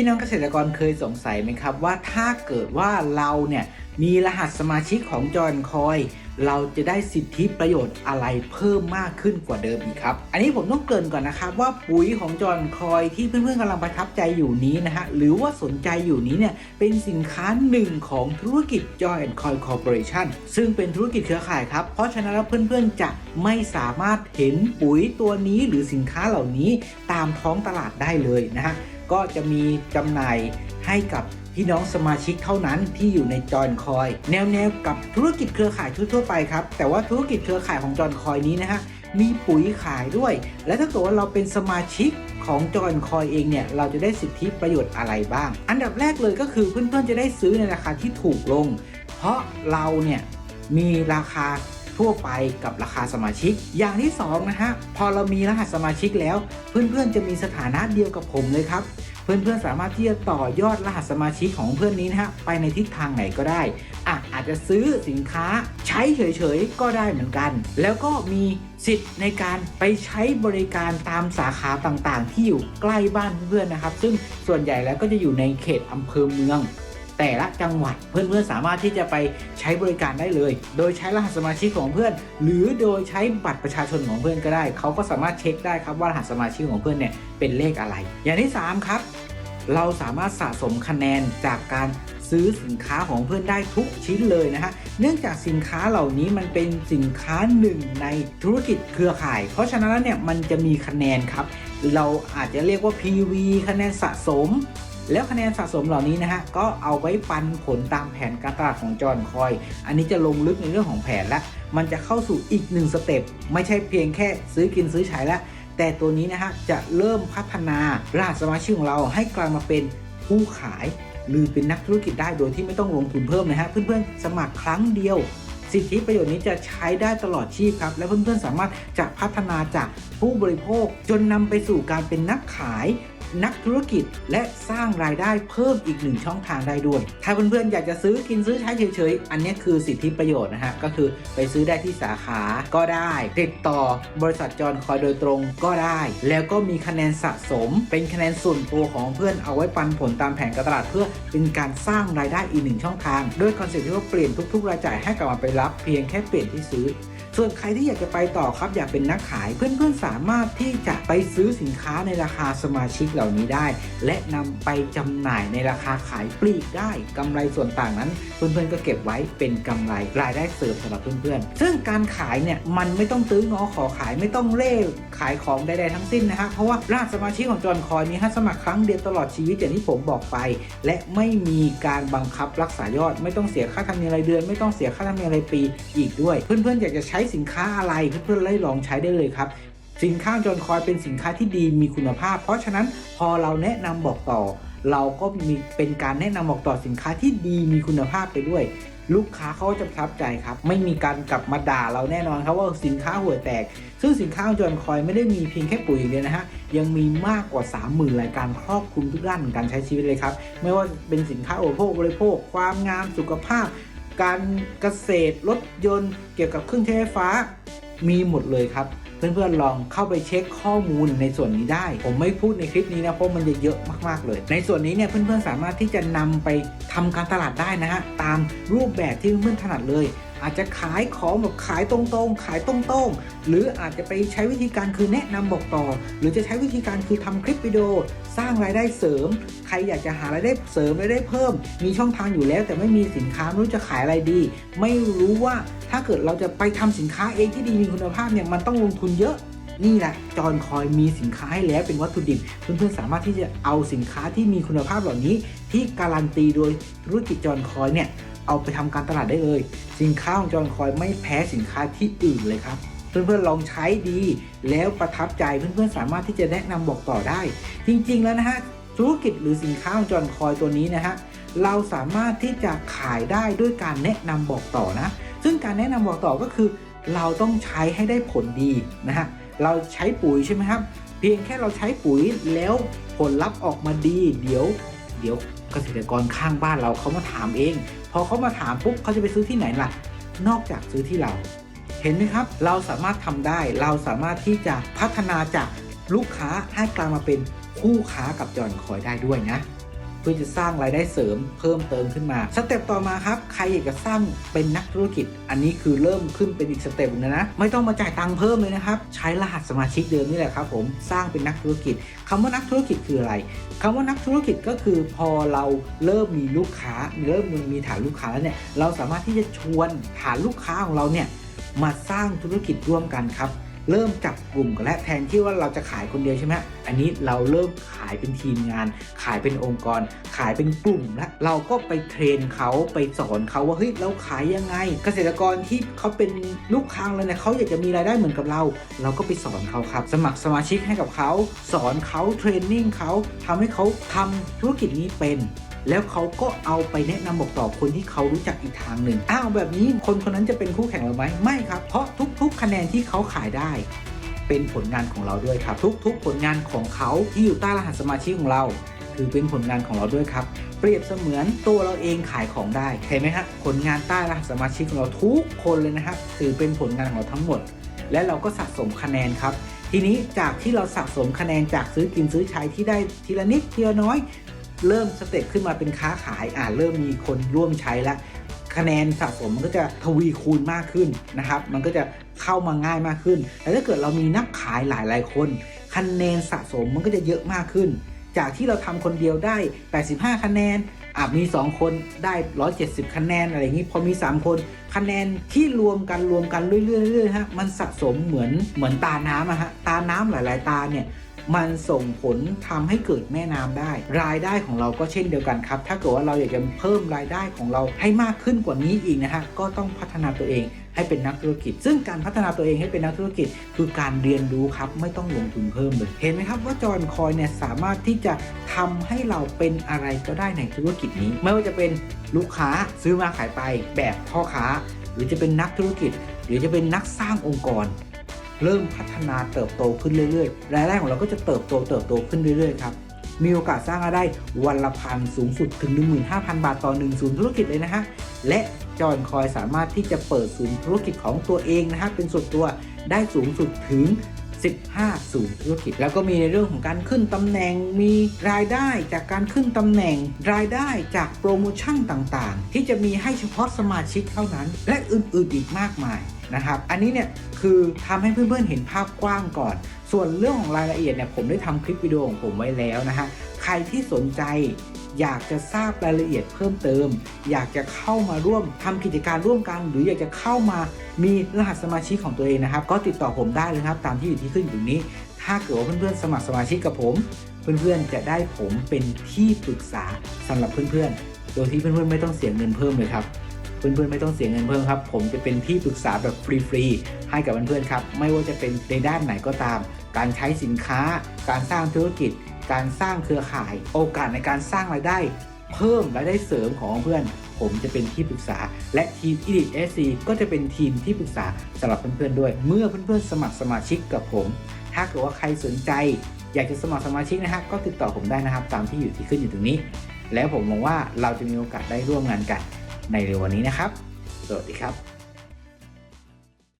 พี่น้องเกษตรกรเคยสงสัยไหมครับว่าถ้าเกิดว่าเราเนี่ยมีรหัสสมาชิกของจอนคอย เราจะได้สิทธิประโยชน์อะไรเพิ่มมากขึ้นกว่าเดิมอีกครับ อันนี้ผมต้องเกริ่นก่อนนะครับว่าปุ๋ยของจอนคอยที่เพื่อนๆกำลังประทับใจอยู่นี้นะฮะหรือว่าสนใจอยู่นี้เนี่ยเป็นสินค้าหนึ่งของธุรกิจ Joy and Coy Corporation ซึ่งเป็นธุรกิจเครือข่ายครับ เพราะฉะนั้นแล้วเพื่อนๆจะไม่สามารถเห็นปุ๋ยตัวนี้หรือสินค้าเหล่านี้ตามท้องตลาดได้เลยนะฮะ ก็จะมีจำหน่ายให้กับพี่น้องสมาชิกเท่านั้นที่อยู่ในจอนคอย แนวๆกับธุรกิจเครือข่ายทั่วๆไปครับ แต่ว่าธุรกิจเครือข่ายของจอนคอยนี้นะฮะมีปุ๋ยขายด้วย และถ้าเกิดว่าเราเป็นสมาชิกของจอนคอยเองเนี่ย เราจะได้สิทธิประโยชน์อะไรบ้าง อันดับแรกเลยก็คือเพื่อนๆจะได้ซื้อในราคาที่ถูกลง เพราะเราเนี่ยมีราคา ทั่วไปกับราคาสมาชิก อย่างที่สองนะฮะพอเรามีรหัสสมาชิกแล้ว เพื่อนๆจะมีสถานะเดียวกับผมเลยครับเพื่อนๆสามารถที่จะต่อยอดรหัสสมาชิกของเพื่อนนี้นะฮะไปในทิศทางไหนก็ได้อะอาจจะซื้อสินค้าใช้เฉยๆก็ได้เหมือนกัน แล้วก็มีสิทธิ์ในการไปใช้บริการตามสาขาต่างๆ ที่อยู่ใกล้บ้านเพื่อนๆนะครับ ซึ่งส่วนใหญ่แล้วก็จะอยู่ในเขตอำเภอเมือง แต่ละจังหวัดเพื่อนๆสามารถที่จะไปใช้บริการได้เลย โดยใช้รหัสสมาชิกของเพื่อน หรือโดยใช้บัตรประชาชนของเพื่อนก็ได้ เขาก็สามารถเช็คได้ครับว่ารหัสสมาชิกของเพื่อนเนี่ยเป็นเลขอะไร อย่างที่สามครับ เราสามารถสะสมคะแนนจากการซื้อสินค้าของเพื่อนได้ทุกชิ้นเลยนะฮะ เนื่องจากสินค้าเหล่านี้มันเป็นสินค้าหนึ่งในธุรกิจเครือข่าย เพราะฉะนั้นเนี่ยมันจะมีคะแนนครับ เราอาจจะเรียกว่า PV คะแนนสะสม แล้วคะแนนสะสมเหล่านี้นะฮะก็เอาไว้ปันผลตามแผนการตลาดของจอห์นคอย อันนี้จะลงลึกในเรื่องของแผนและมันจะเข้าสู่อีกหนึ่งสเต็ปไม่ใช่เพียงแค่ซื้อกินซื้อใช้แล้วแต่ตัวนี้นะฮะจะเริ่มพัฒนารหัสสมาชิกของเราให้กลายมาเป็นผู้ขาย หรือเป็นนักธุรกิจได้โดยที่ไม่ต้องลงทุนเพิ่มนะฮะเพื่อนๆ สมัครครั้งเดียว สิทธิประโยชน์นี้จะใช้ได้ตลอดชีพครับ และเพื่อนๆสามารถจะพัฒนาจากผู้บริโภคจนนำไปสู่การเป็นนักขาย นักธุรกิจ และสร้างรายได้เพิ่มอีกหนึ่งช่องทางได้ด้วย ถ้าเพื่อนๆ อยากจะซื้อกินซื้อใช้เฉยๆ อันนี้คือสิทธิประโยชน์นะฮะ ก็คือไปซื้อได้ที่สาขาก็ได้ ติดต่อบริษัทจอนคอยโดยตรงก็ได้ แล้วก็มีคะแนนสะสม เป็นคะแนนส่วนตัวของเพื่อนเอาไว้ปันผลตามแผนการตลาดเพื่อเป็นการสร้างรายได้อีกหนึ่งช่องทาง ด้วยคอนเซ็ปต์ที่ว่าเปลี่ยนทุก ๆ รายจ่ายให้กลับมาไปรับเพียงแค่เปลี่ยนที่ซื้อ ส่วนใครที่อยากจะไปต่อครับอยากเป็นนักขายเพื่อนๆสามารถที่จะไปซื้อสินค้าในราคาสมาชิกเหล่านี้ได้ และนำไปจำหน่ายในราคาขายปลีกได้กำไรส่วนต่างนั้นเพื่อนๆก็เก็บไว้เป็นกำไรรายได้เสริมสำหรับเพื่อนๆ ซึ่งการขายเนี่ยมันไม่ต้องตื้องอขอขายไม่ต้องเล่ขายของใดๆทั้งสิ้นนะฮะเพราะว่ารหัสสมาชิกของจอนคอยมีให้สมัครครั้งเดียวตลอดชีวิตอย่างที่ผมบอกไป และไม่มีการบังคับรักษายอด ไม่ต้องเสียค่าธรรมเนียมรายเดือน ไม่ต้องเสียค่าธรรมเนียมรายปีอีกด้วย เพื่อนๆอยากจะใช้สินค้าอะไรเพื่อนๆไล่ลองใช้ได้เลยครับสินค้าจอนคอยเป็นสินค้าที่ดีมีคุณภาพ เพราะฉะนั้นพอเราแนะนำบอกต่อ เราก็มีเป็นการแนะนำบอกต่อสินค้าที่ดีมีคุณภาพไปด้วย ลูกค้าเขาจะประทับใจครับ ไม่มีการกลับมาด่าเราแน่นอนครับว่าสินค้าห่วยแตก ซึ่งสินค้าจอนคอยไม่ได้มีเพียงแค่ปุ๋ยอย่างเดียวนะฮะยังมีมากกว่า 30,000รายการครอบคลุมทุกด้านของการใช้ชีวิตเลยครับไม่ว่าเป็นสินค้าอุปโภคบริโภค ความงามสุขภาพ การเกษตรรถยนต์ เกี่ยวกับเครื่องใช้ไฟฟ้า มีหมดเลยครับ เพื่อนๆลองเข้าไปเช็คข้อมูลในส่วนนี้ได้ ผมไม่พูดในคลิปนี้นะเพราะมันจะเยอะมากๆเลย ในส่วนนี้เนี่ยเพื่อนๆสามารถที่จะนำไปทำการตลาดได้นะฮะตามรูปแบบที่เพื่อนๆถนัดเลย อาจจะขายของแบบขายตรงๆ ขายตรงๆ หรืออาจจะไปใช้วิธีการคือแนะนำบอกต่อ หรือจะใช้วิธีการคือทำคลิปวิดีโอสร้างรายได้เสริม ใครอยากจะหารายได้เสริมรายได้เพิ่ม มีช่องทางอยู่แล้ว แต่ไม่มีสินค้าไม่รู้จะขายอะไรดี ไม่รู้ว่าถ้าเกิดเราจะไปทำสินค้าเองที่ดีมีคุณภาพเนี่ยมันต้องลงทุนเยอะนี่แหละจอนคอยมีสินค้าให้แล้วเป็นวัตถุดิบ เพื่อนๆสามารถที่จะเอาสินค้าที่มีคุณภาพเหล่านี้ ที่การันตีโดยธุรกิจจอนคอยเนี่ย เอาไปทำการตลาดได้เลย สินค้าของจอห์นคอยไม่แพ้สินค้าที่อื่นเลยครับเพื่อนๆลองใช้ดีแล้วประทับใจเพื่อนๆสามารถที่จะแนะนำบอกต่อได้ จริงๆแล้วนะฮะธุรกิจหรือสินค้าของจอห์นคอยตัวนี้นะฮะเราสามารถที่จะขายได้ด้วยการแนะนำบอกต่อนะ ซึ่งการแนะนำบอกต่อก็คือ เราต้องใช้ให้ได้ผลดีนะฮะเราใช้ปุ๋ยใช่ไหมครับ เพียงแค่เราใช้ปุ๋ยแล้วผลลัพธ์ออกมาดี เดี๋ยว เดี๋ยวเกษตรกรข้างบ้านเราเขามาถามเอง พอเขามาถามปุ๊บเขาจะไปซื้อที่ไหนล่ะ นอกจากซื้อที่เรา เห็นไหมครับ เราสามารถทำได้ เราสามารถที่จะพัฒนาจากลูกค้าให้กลายมาเป็นคู่ค้ากับจอนคอยได้ด้วยนะ พื่อจะสร้างรายได้เสริมเพิ่มเติมขึ้นมาสเต็ปต่อมาครับใครอยากจะสร้างเป็นนักธุรกิจ อันนี้คือเริ่มขึ้นเป็นอีกสเต็ปหนึงนะไม่ต้องมาจ่ายตังค์เพิ่มเลยนะครับใช้รหัสสมาชิกเดิมนี่แหละครับผมสร้างเป็นนักธุรกิจคำว่านักธุรกิจคืออะไรคำว่านักธุรกิจก็คือพอเราเริ่มมีลูกค้าเริ่มมีฐานลูกค้าแล้วเนี่ยเราสามารถที่จะชวนฐานลูกค้าของเราเนี่ยมาสร้างธุรกิจร่วมกันครับ เริ่มจับกลุ่มกันและแทนที่ว่าเราจะขายคนเดียวใช่ไหมอันนี้เราเริ่มขายเป็นทีมงาน ขายเป็นองค์กร ขายเป็นกลุ่มแล้วเราก็ไปเทรนเขาไปสอนเขาว่าเฮ้ยเราขายยังไง เกษตรกรที่เขาเป็นลูกค้าเลยเนี่ยเขาอยากจะมีรายได้เหมือนกับเรา เราก็ไปสอนเขาครับ สมัครสมาชิกให้กับเขา สอนเขาเทรนนิ่งเขาทำให้เขาทำธุรกิจนี้เป็น แล้วเขาก็เอาไปแนะนำบอกต่อคนที่เขารู้จักอีกทางหนึ่งอ้าวแบบนี้คนคนนั้นจะเป็นคู่แข่งเราไหมไม่ครับ เพราะทุก ๆ คะแนนที่เขาขายได้เป็นผลงานของเราด้วยครับ ทุกๆ ผลงานของเขาที่อยู่ใต้รหัสสมาชิกของเรา ถือเป็นผลงานของเราด้วยครับ เปรียบเสมือนตัวเราเองขายของได้เห็นไหมฮะผลงานใต้รหัสสมาชิกของเราทุกคนเลยนะครับถือเป็นผลงานของเราทั้งหมด และเราก็สะสมคะแนนครับ ทีนี้จากที่เราสะสมคะแนนจากซื้อกินซื้อใช้ที่ได้ทีละนิดทีละน้อย เริ่มสเต็ปขึ้นมาเป็นค้าขายอ่าเริ่มมีคนร่วมใช้แล้วคะแนนสะสมมันก็จะทวีคูณมากขึ้นนะครับ มันก็จะเข้ามาง่ายมากขึ้น แต่ถ้าเกิดเรามีนักขายหลายหลายคน คะแนนสะสมมันก็จะเยอะมากขึ้น จากที่เราทำคนเดียวได้ 85 คะแนนอาจมี 2 คนได้ 170 คะแนนอะไรอย่างนี้ พอมี 3 คน คะแนนที่รวมกันรวมกันเรื่อยๆๆฮะ มันสะสมเหมือนเหมือนตาน้ำอะฮะ ตาน้ำหลาย ๆ ตาเนี่ย มันส่งผลทำให้เกิดแม่น้ำได้ รายได้ของเราก็เช่นเดียวกันครับ ถ้าเกิดว่าเราอยากจะเพิ่มรายได้ของเราให้มากขึ้นกว่านี้อีกนะฮะก็ต้องพัฒนาตัวเองให้เป็นนักธุรกิจ ซึ่งการพัฒนาตัวเองให้เป็นนักธุรกิจ คือการเรียนรู้ครับ ไม่ต้องลงทุนเพิ่มเลย เห็นไหมครับว่าจอยคอยเนี่ยสามารถที่จะทำให้เราเป็นอะไรก็ได้ในธุรกิจนี้ ไม่ว่าจะเป็นลูกค้าซื้อมาขายไปแบบพ่อค้า หรือจะเป็นนักธุรกิจ หรือจะเป็นนักสร้างองค์กร เริ่มพัฒนาเติบโตขึ้นเรื่อยๆ รายได้ของเราก็จะเติบโตเติบโตขึ้นเรื่อยๆครับ มีโอกาสสร้างรายได้วันละพันสูงสุดถึง 15,000 บาทต่อ1ศูนย์ธุรกิจเลยนะฮะ และจอนคอยสามารถที่จะเปิดศูนย์ธุรกิจของตัวเองนะฮะเป็นส่วนตัวได้สูงสุดถึง 15 ศูนย์ธุรกิจ แล้วก็มีในเรื่องของการขึ้นตำแหน่ง มีรายได้จากการขึ้นตำแหน่ง รายได้จากโปรโมชั่นต่างๆ ที่จะมีให้เฉพาะสมาชิกเท่านั้น และอื่นๆอีกมากมายนะครับ อันนี้เนี่ยคือทำให้เพื่อนๆเห็นภาพกว้างก่อน ส่วนเรื่องของรายละเอียดเนี่ยผมได้ทำคลิปวิดีโอของผมไว้แล้วนะฮะ ใครที่สนใจ อยากจะทราบรายละเอียดเพิ่มเติม อยากจะเข้ามาร่วมทำกิจการร่วมกัน หรืออยากจะเข้ามามีรหัสสมาชิกของตัวเองนะครับ ก็ติดต่อผมได้เลยครับ ตามที่อยู่ที่ขึ้นอยู่ตรงนี้ ถ้าเกิดว่าเพื่อนๆสมัครสมาชิกกับผม เพื่อนๆจะได้ผมเป็นที่ปรึกษาสำหรับเพื่อนๆ โดยที่เพื่อนๆไม่ต้องเสียเงินเพิ่มเลยครับเพื่อนๆไม่ต้องเสียเงินเพิ่มครับ ผมจะเป็นที่ปรึกษาแบบฟรีๆให้กับเพื่อนๆครับ ไม่ว่าจะเป็นในด้านไหนก็ตาม การใช้สินค้า การสร้างธุรกิจ การสร้างเครือข่าย โอกาสในการสร้างรายได้ เพิ่มรายได้เสริมของเพื่อน ผมจะเป็นที่ปรึกษา และทีม Elite SC ก็จะเป็นทีมที่ปรึกษาสำหรับเพื่อนๆด้วย เมื่อเพื่อนๆสมัครสมาชิกกับผม ถ้าเกิดว่าใครสนใจ อยากจะสมัครสมาชิกนะฮะก็ติดต่อผมได้นะครับ ตามที่อยู่ที่ขึ้นอยู่ตรงนี้ แล้วผมหวังว่าเราจะมีโอกาสได้ร่วมงานกันในเร็ววันนี้นะครับ สวัสดีครับ